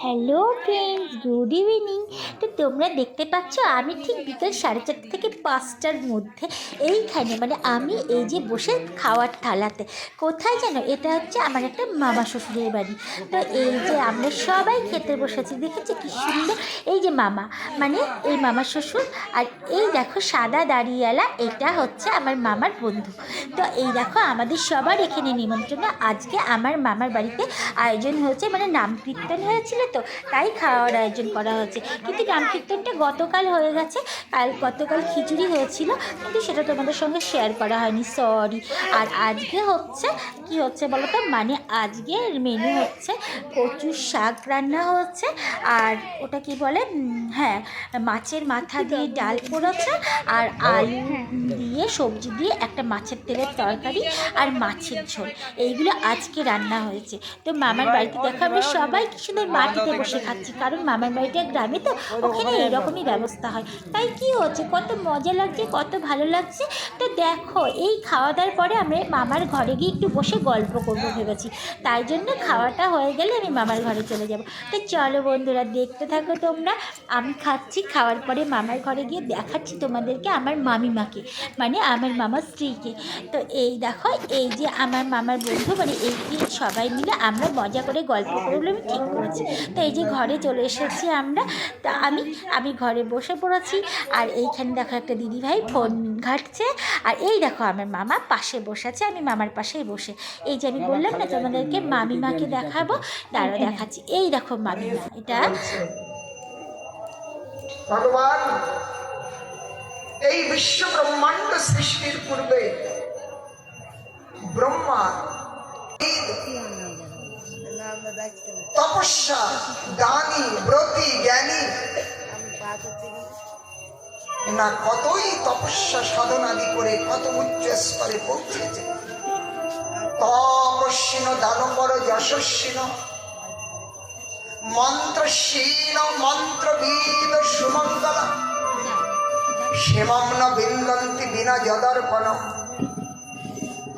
Hello friends good evening তো তোমরা দেখতে পাচ্ছ, আমি ঠিক বিকেল সাড়ে চারটে থেকে পাঁচটার মধ্যে এইখানে মানে আমি এই যে বসে খাওয়ার থালাতে। কোথায় যেন? এটা হচ্ছে আমার একটা মামা শ্বশুরের বাড়ি। তো এই যে আমরা সবাই খেতে বসেছি, দেখেছি কি সুন্দর? এই যে মামা মানে এই মামা শ্বশুর, আর এই দেখো সাদা দাড়িওয়ালা, এটা হচ্ছে আমার মামার বন্ধু। তো এই দেখো আমাদের সবার এখানে নিমন্ত্রণ আজকে আমার মামার বাড়িতে আয়োজন হয়েছে মানে নাম কীর্তন হয়েছিল তো? তাই খাওয়ার আয়োজন করা হয়েছে। কিন্তু নাম কীর্তনটা গতকাল হয়ে গেছে। কাল গতকাল খিচুড়ি হয়েছিল। কিন্তু সেটা তোমাদের সঙ্গে শেয়ার করা হয়নি। সরি আর আজকে হচ্ছে কি হচ্ছে বলো তো? মানে আজকের মেনু হচ্ছে কচুর শাক রান্না হচ্ছে। আর ওটা কি বলে? হ্যাঁ মাছের মাথা দিয়ে ডাল পোড়াচ্ছে আর আলু দিয়ে সবজি দিয়ে একটা মাছের তেলের তরকারি আর মাছের ঝোল। এইগুলো আজকে রান্না হয়েছে। তো মামার বাড়িতে দেখো আমরা সবাই কি সুন্দর মাটিতে বসে খাচ্ছি কারণ মামার বাড়িটা গ্রামে তো ওখানে এইরকমই ব্যবস্থা হয়। তাই কি হচ্ছে? কত মজা লাগছে কত ভালো লাগছে। তো দেখো এই খাওয়া দাওয়ার পরে আমরা মামার ঘরে গিয়ে একটু বসে গল্প করব ভেবেছি। তাই জন্য খাওয়াটা হয়ে গেলে আমি মামার ঘরে চলে যাব। তো চলো বন্ধুরা, দেখতে থাকো তোমরা। আমি খাচ্ছি, খাওয়ার পরে মামার ঘরে গিয়ে দেখাচ্ছি তোমাদেরকে আমার মামিমাকে মানে আমার মামার স্ত্রীকে। তো এই দেখো, এই যে আমার মামার বন্ধু মানে এই সবাই মিলে আমরা মজা করে গল্প করলে আমি ঠিক করেছি। তো এই যে ঘরে চলে এসেছি আমরা। তা আমি আমি ঘরে বসে পড়েছি, আর এইখানে দেখো একটা দিদিভাই ফোন ঘাটছে। আর এই দেখো আমার মামা পাশে বসে আছে, আমি মামার পাশেই বসে। এই যে আমি বললাম না তোমাদেরকে মামিমাকে দেখাবো দাঁড়া দেখাচ্ছি। এই দেখো মামিমা এটা ভগবান, এই বিশ্ব ব্রহ্মাণ্ড সৃষ্টির পূর্বে ব্রহ্মা তপস্যা দানী ব্রতী, জ্ঞানী না কতই তপস্যা সাধনাদি করে কত উচ্চ স্তরে পৌঁছেছে। তপস্বিন দানবর যশস্বিন। মন্ত্রশীল মন্ত্রবিদ সুমঙ্গল। সেমম ন বিন্দন্তি বিনা যদর্পণ।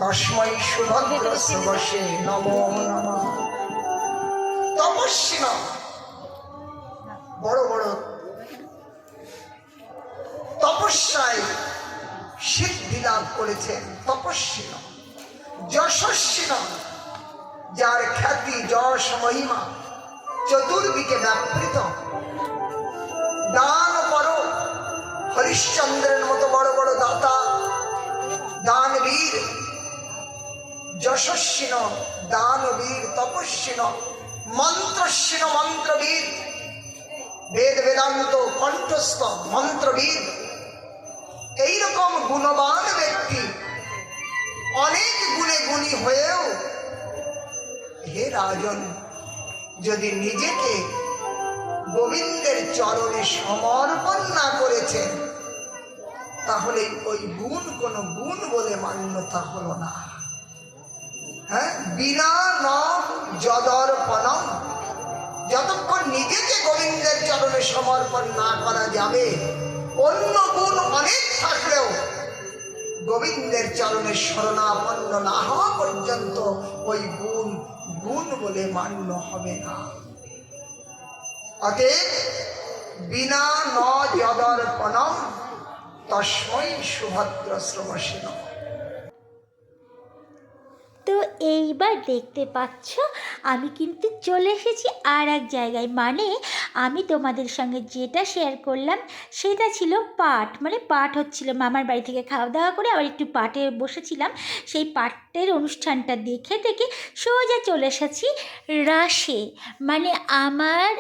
তস্মৈ সুভদ্র সুবশে নমো নম। তপস্বিন। বড় বড়। তপস্যায় সিদ্ধি লাভ করেছেন তপস্বিন। যশস্বিন যার খ্যাতি যশ মহিমা চতুর্দিকে ব্যাপৃত। দান করো হরিশ্চন্দ্রের মতো বড় বড় দাতা, দানবীর। যশস্বিন দানবীর তপস্বিন মন্ত্রস্বিন মন্ত্রবীর। বেদ বেদান্ত কণ্ঠস্থ মন্ত্রবীর। এইরকম গুণবান ব্যক্তি অনেক গুণে গুণী হয়েও, হে রাজন, যদি নিজেকে গোবিন্দের চরণে সমর্পণ না করেছেন তাহলে ওই গুণ কোনো গুণ বলে মান্যতা হলো না। হ্যাঁ? বিনা ন যদর্পণম। যতক্ষণ নিজেকে গোবিন্দের চরণে সমর্পণ না করা যাবে, অন্য গুণ অনেক থাকলেও গোবিন্দের চরণে শরণাপন্ন না হওয়া পর্যন্ত ওই গুণ গুণ বলে মান্য হবে না। অতএব বিনা ন যদর্পণম তস্মৈ সুভদ্র শ্রমসীন তো এইবার দেখতে পাচ্ছ, আমি কিন্তু চলে এসেছি আর এক জায়গায়। মানে আমি তোমাদের সঙ্গে যেটা শেয়ার করলাম, সেটা ছিল পাঠ মানে পাঠ হচ্ছিল মামার বাড়ি থেকে খাওয়া দাওয়া করে আবার একটু পাঠে বসেছিলাম। সেই পাঠের অনুষ্ঠানটা দেখে দেখে সোজা চলে এসেছি রাসে মানে আমার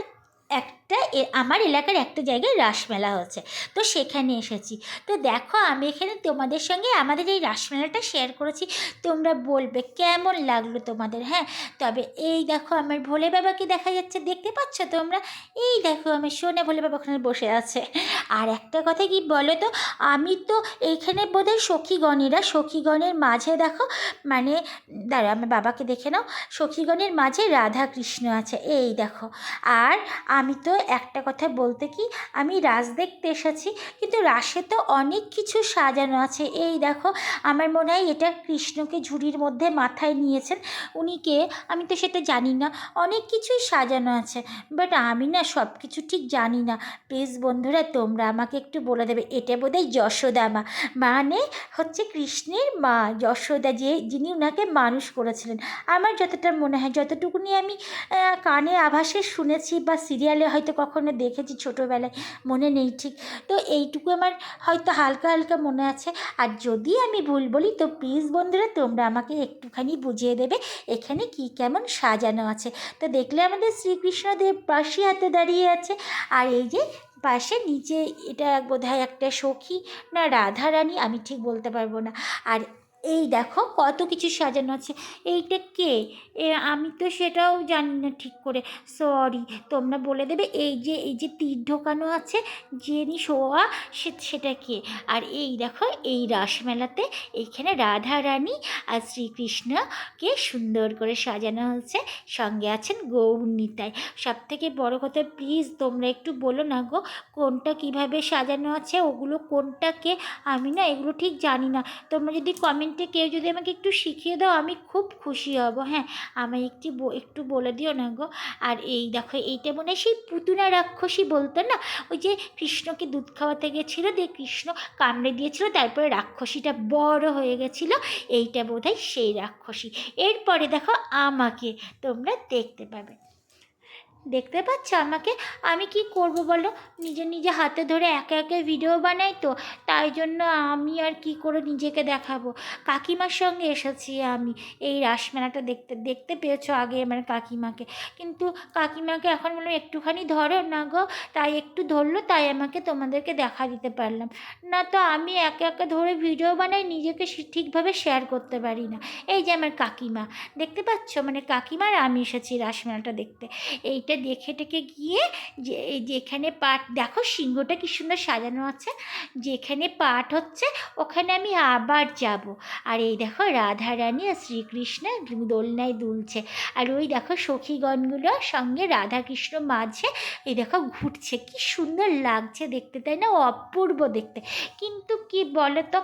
একটা এ- আমার এলাকার একটা জায়গায় রাসমেলা হচ্ছে তো সেখানে এসেছি। তো দেখো আমি এখানে তোমাদের সঙ্গে আমাদের এই রাসমেলাটা শেয়ার করেছি। তোমরা বলবে কেমন লাগল তোমাদের হ্যাঁ? তবে এই দেখো আমার ভোলে বাবাকে দেখা যাচ্ছে। দেখতে পাচ্ছ তোমরা? এই দেখো আমি শোনে ভোলে বাবা ওখানে বসে আছে। আর একটা কথা কি বলো তো? আমি তো এইখানে বোধহয় সখীগণেরা, সখীগণের মাঝে দেখো মানে দাঁড়া আমার বাবাকে দেখে নাও। সখীগণের মাঝে রাধা কৃষ্ণ আছে। এই দেখো। আর আমি তো একটা কথা বলতে কি? আমি রাস দেখতে এসেছি, কিন্তু রাসে তো অনেক কিছু সাজানো আছে। এই দেখো, আমার মনে হয় এটা কৃষ্ণকে ঝুড়ির মধ্যে মাথায় নিয়েছেন। উনি কে? আমি তো সেটা জানি না। অনেক কিছুই সাজানো আছে। বাট আমি না সব কিছু ঠিক জানি না। প্লিজ বন্ধুরা, তোমরা আমাকে একটু বলে দেবে। এটা বোধহয় যশোদা মা মানে হচ্ছে কৃষ্ণের মা, যশোদা যে, যিনি ওনাকে মানুষ করেছিলেন। আমার যতটা মনে হয়, যতটুকুনি আমি কানে আভাসে শুনেছি বা সিরিয়ালে হয়তো কখনো দেখেছি ছোটোবেলায়, মনে নেই ঠিক। তো এইটুকু আমার হয়তো হালকা হালকা মনে আছে। আর যদি আমি ভুল বলি, তো প্লিজ বন্ধুরা, তোমরা আমাকে একটুখানি বুঝিয়ে দেবে এখানে কি কেমন সাজানো আছে। তো দেখলে আমাদের শ্রীকৃষ্ণদেব পাশে হাতে দাঁড়িয়ে আছে। আর এই যে পাশে নিচে এটা বোধহয় একটা সখী না রাধারানী, আমি ঠিক বলতে পারব না। আর এই দেখো কত কিছু সাজানো আছে। এইটা কে? এ, আমি তো সেটাও জানি না ঠিক করে। সরি তোমরা বলে দেবে এই যে এই যে তীর ঢোকানো আছে, যিনি শোয়া, সে, সেটা কে? আর এই দেখো, এই রাসমেলাতে এইখানে রাধা রানী আর শ্রীকৃষ্ণকে সুন্দর করে সাজানো হয়েছে। সঙ্গে আছেন গৌরনীতায় সব থেকে বড় কথা প্লিজ তোমরা একটু বলো না গো, কোনটা কীভাবে সাজানো আছে, ওগুলো কোনটা কে? আমি না এগুলো ঠিক জানি না। তোমরা যদি কমেন্টে কেউ যদি আমাকে একটু শিখিয়ে দাও, আমি খুব খুশি হব। হ্যাঁ আমায় একটু একটু বলে দিও না গো। আর এই দেখো, এইটা মনে সেই পুতুনা রাক্ষসী বলতো না? ওই যে কৃষ্ণকে দুধ খাওয়াতে গেছিল, দিয়ে কৃষ্ণ কামড়ে দিয়েছিল, তারপরে রাক্ষসীটা বড় হয়ে গেছিল। এইটা বোধহয় সেই রাক্ষসী। এরপরে দেখো, আমাকে তোমরা দেখতে পাবে। দেখতে পাচ্ছ আমাকে? আমি কি করব বলো? নিজে নিজে হাতে ধরে একে একে ভিডিও বানাই তো, তাই জন্য আমি আর কি করে নিজেকে দেখাবো? কাকিমার সঙ্গে এসেছি আমি। এই রাসমেলাটা দেখতে দেখতে পেয়েছ আগে আমার কাকিমাকে। কিন্তু কাকিমাকে এখন বললাম একটুখানি ধরো না গো, তাই একটু ধরলো, তাই আমাকে তোমাদেরকে দেখা দিতে পারলাম। না তো আমি একে একে ধরে ভিডিও বানাই, নিজেকে ঠিকভাবে শেয়ার করতে পারি না। এই যে আমার কাকিমা, দেখতে পাচ্ছ? মানে কাকিমার আমি এসেছি রাসমেলাটা দেখতে। এইটা দেখে টেকে গিয়ে যে যেখানে পাট, দেখো সিংহটা কি সুন্দর সাজানো আছে, যেখানে পাঠ হচ্ছে ওখানে আমি আবার যাব। আর এই দেখো রাধা রানী আর শ্রীকৃষ্ণ দোলনায় দুলছে। আর ওই দেখো সখীগণগুলো সঙ্গে রাধা কৃষ্ণ মাঝে, এই দেখো ঘুরছে। কি সুন্দর লাগছে দেখতে, তাই না? অপূর্ব দেখতে। কিন্তু কি বলো তো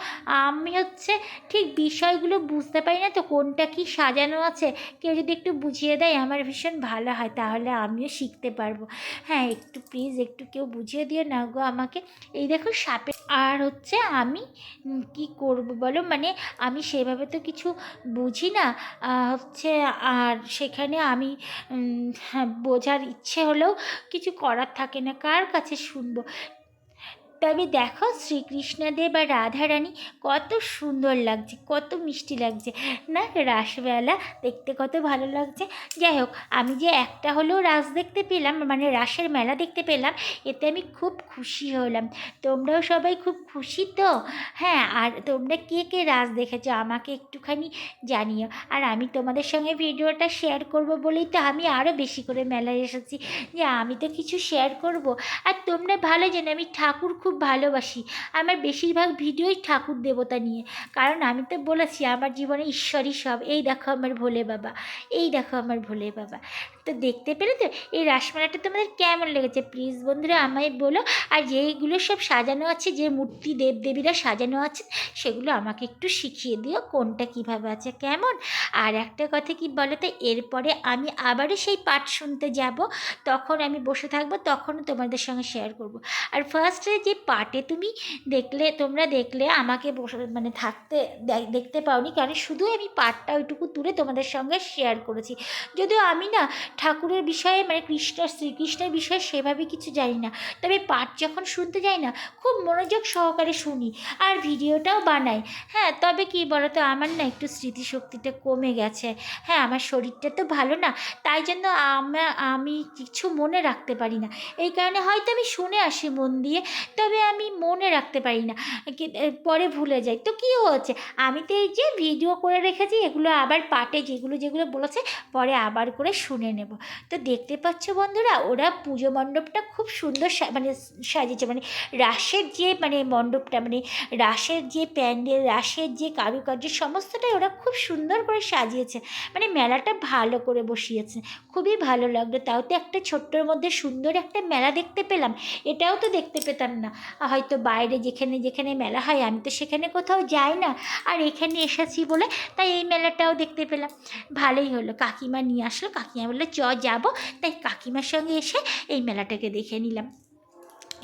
আমি হচ্ছে ঠিক বিষয়গুলো বুঝতে পারি না, তো কোনটা কি সাজানো আছে? কেউ যদি একটু বুঝিয়ে দেয়, আমার ভীষণ ভালো হয়। তাহলে আমিও শিখতে পারব। হ্যাঁ একটু প্লিজ একটু কেউ বুঝিয়ে দিও না গো আমাকে। এই দেখো সাপে আর হচ্ছে আমি কি করব বলো? মানে আমি সেভাবে তো কিছু বুঝি না। হচ্ছে আর সেখানে আমি হ্যাঁ, বোঝার ইচ্ছে হলেও কিছু করার থাকে না। কার কাছে শুনব? তবে দেখো শ্রীকৃষ্ণদেব আর রাধারানী কত সুন্দর লাগছে, কত মিষ্টি লাগছে। না, রাসবেলা দেখতে কত ভালো লাগছে। যাই হোক, আমি যে একটা হলেও রাস দেখতে পেলাম মানে রাসের মেলা দেখতে পেলাম, এতে আমি খুব খুশি হলাম। তোমরাও সবাই খুব খুশি তো? হ্যাঁ আর তোমরা কে কে রাস দেখেছ আমাকে একটুখানি জানিও। আর আমি তোমাদের সঙ্গে ভিডিওটা শেয়ার করব বলেই তো আমি আরও বেশি করে মেলায় এসেছি। যে আমি তো কিছু শেয়ার করব। আর তোমরা ভালো জানো, আমি ঠাকুর খুব ভালোবাসি। আমার বেশিরভাগ ভিডিওই ঠাকুর দেবতা নিয়ে। কারণ আমি তো বলেছি, আমার জীবনে ঈশ্বরই সব। এই দেখো আমার ভোলে বাবা, এই দেখো আমার ভোলে বাবা। তো দেখতে পেলে তো? এই রাসমেলাটা তোমাদের কেমন লেগেছে? প্লিজ বন্ধুরা আমায় বলো। আর যেইগুলো সব সাজানো আছে, যে মূর্তি দেবদেবীরা সাজানো আছে, সেগুলো আমাকে একটু শিখিয়ে দিও, কোনটা কীভাবে আছে, কেমন? আর একটা কথা কি বলো তো, এরপরে আমি আবারও সেই পাঠ শুনতে যাব। তখন আমি বসে থাকব, তখনও তোমাদের সঙ্গে শেয়ার করব। আর ফার্স্টে যে পাটে তুমি দেখলে, তোমরা দেখলে, আমাকে বসে মানে থাকতে দেখতে পাওনি। কারণ শুধু আমি পাটটা ওইটুকু তুলে তোমাদের সঙ্গে শেয়ার করেছি। যদিও আমি না ঠাকুরের বিষয়ে মানে কৃষ্ণ শ্রীকৃষ্ণের বিষয়ে সেভাবে কিছু জানি না। তবে পাঠ যখন শুনতে যাই না, খুব মনোযোগ সহকারে শুনি আর ভিডিওটাও বানাই। হ্যাঁ তবে কি বলতো, আমার না একটু স্মৃতিশক্তিটা কমে গেছে। হ্যাঁ আমার শরীরটা তো ভালো না, তাই জন্য আমা- কিছু মনে রাখতে পারি না। এই কারণে হয়তো আমি শুনে আসি মন দিয়ে, তবে আমি মনে রাখতে পারি না। পরে ভুলে যাই। তো কী হচ্ছে আমি তো এই যে ভিডিও করে রেখেছি, এগুলো আবার পাটে যেগুলো যেগুলো বলেছে, পরে আবার করে শুনে নেব। নেব। তো দেখতে পাচ্ছ বন্ধুরা, ওরা পুজো মণ্ডপটা খুব সুন্দর মানে সাজিয়েছে। মানে রাসের যে মানে মণ্ডপটা মানে রাসের যে প্যান্ডেল, রাসের যে কারুকার্য, সমস্তটাই ওরা খুব সুন্দর করে সাজিয়েছে। মানে মেলাটা ভালো করে বসিয়েছে। খুবই ভালো লাগল। তাও তো একটা ছোট্টর মধ্যে সুন্দর একটা মেলা দেখতে পেলাম। এটাও তো দেখতে পেতাম না। হয়তো বাইরে যেখানে যেখানে মেলা হয়, আমি তো সেখানে কোথাও যাই না। আর এখানে এসেছি বলে, তাই এই মেলাটাও দেখতে পেলাম। ভালোই হলো। কাকিমা নিয়ে আসলো। কাকিমা বলল চ যাব তাই কাকিমার সঙ্গে এসে এই মেলাটাকে দেখে নিলাম।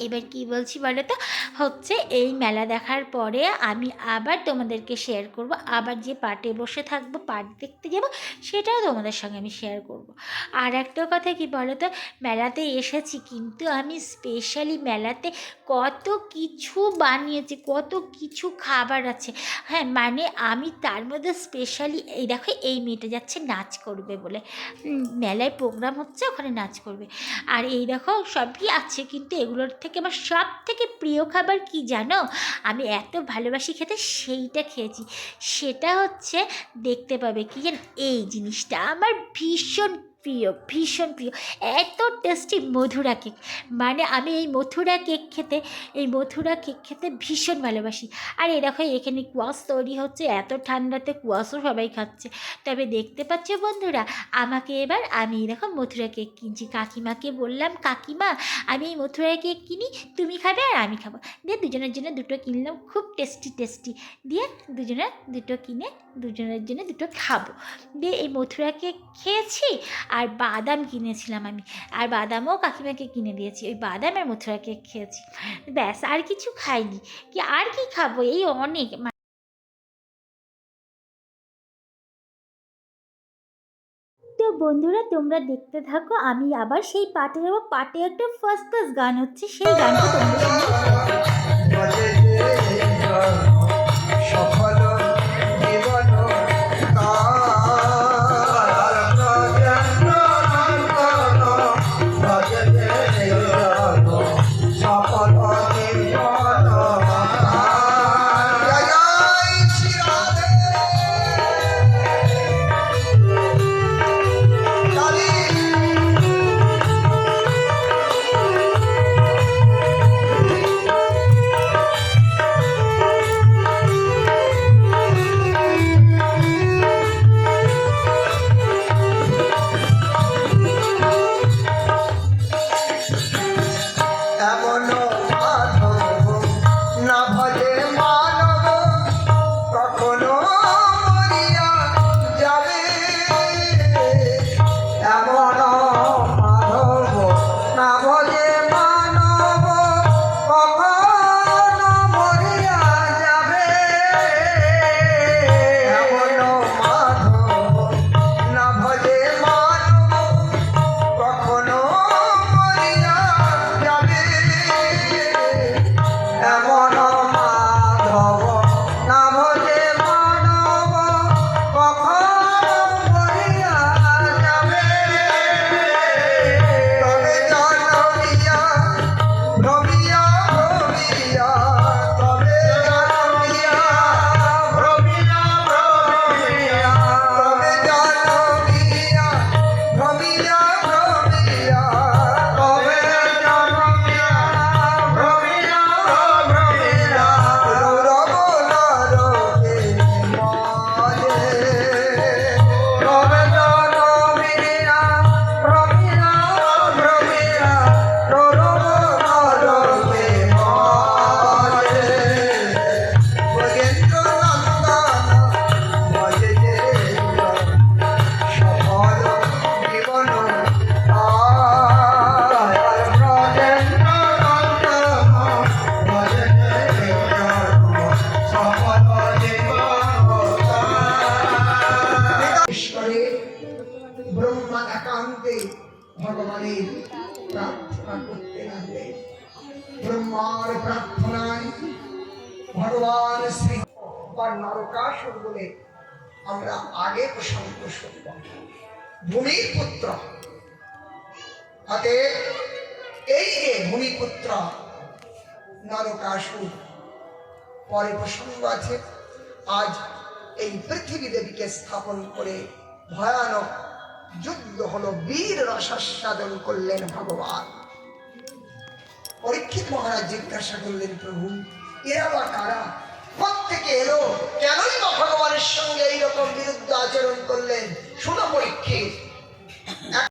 এবার কি বলছি বলো তো? হচ্ছে এই মেলা দেখার পরে আমি আবার তোমাদেরকে শেয়ার করব। আবার যে পাটে বসে থাকব পাট দেখতে যাব, সেটাও তোমাদের সঙ্গে আমি শেয়ার করব। আর একটা কথা কি বলো তো? মেলাতে এসেছি কিন্তু আমি স্পেশালি মেলাতে কত কিছু বানিয়েছি, কত কিছু খাবার আছে। হ্যাঁ মানে আমি তার মধ্যে স্পেশালি এই দেখো, এই মেয়েটা যাচ্ছে নাচ করবে বলে। মেলায় প্রোগ্রাম হচ্ছে, ওখানে নাচ করবে। আর এই দেখো, সবই আছে, কিন্তু এগুলোর আমার সব থেকে প্রিয় খাবার কি জানো? আমি এত ভালোবাসি খেতে, সেইটা খেয়েছি। সেটা হচ্ছে, দেখতে পাবে কি জান এই জিনিসটা। আমার ভীষণ প্রিয়, ভীষণ প্রিয়, এত টেস্টি মধুরা কেক মানে আমি এই মথুরা কেক খেতে, এই মথুরা কেক খেতে ভীষণ ভালোবাসি। আর এই দেখো, এখানে কুয়াশ তৈরি হচ্ছে, এত ঠান্ডাতে কুয়াশও সবাই খাচ্ছে। তবে দেখতে পাচ্ছ বন্ধুরা, আমাকে এবার আমি দেখো মথুরা কেক কিনছি। কাকিমাকে বললাম, কাকিমা, আমি এই মথুরা কেক কিনি, তুমি খাবে আর আমি খাব। দিয়ে দুজনের জন্য দুটো কিনলাম, খুব টেস্টি টেস্টি দিয়ে দুজনের দুটো কিনে, দুজনের জন্য দুটো খাব। দিয়ে এই মথুরা কেক খেয়েছি আর বাদাম কিনেছিলাম আমি। আর বাদামও কাকিমাকে কিনে দিয়েছি। ওই বাদামের মথুরা কেক খেয়েছি। ব্যাস, আর কিছু খাইনি। কি, আর কি খাব? এই অনেক তো বন্ধুরা, তোমরা দেখতে থাকো, আমি আবার সেই পাটে যাব। পাটে একটা ফার্স্ট ক্লাস গান হচ্ছে। সেই গানটা তোমাদের নরকাসুর বলে আমরা আগে প্রসঙ্গ শুনব। ভূমির পুত্র এই যে ভূমিপুত্র নরকাসুর পরে প্রসঙ্গ আছে, আজ এই পৃথিবী দেবীকে স্থাপন করে ভয়ানক যুদ্ধ হলো, বীর রসাস্বাদন করলেন ভগবান। পরীক্ষিত মহারাজ জিজ্ঞাসা করলেন, প্রভু, এরা বা কারা? থেকে এলো। কেনই বা ভগবানের সঙ্গে এইরকম বিরুদ্ধ আচরণ করলেন? শুনো পরীক্ষিত।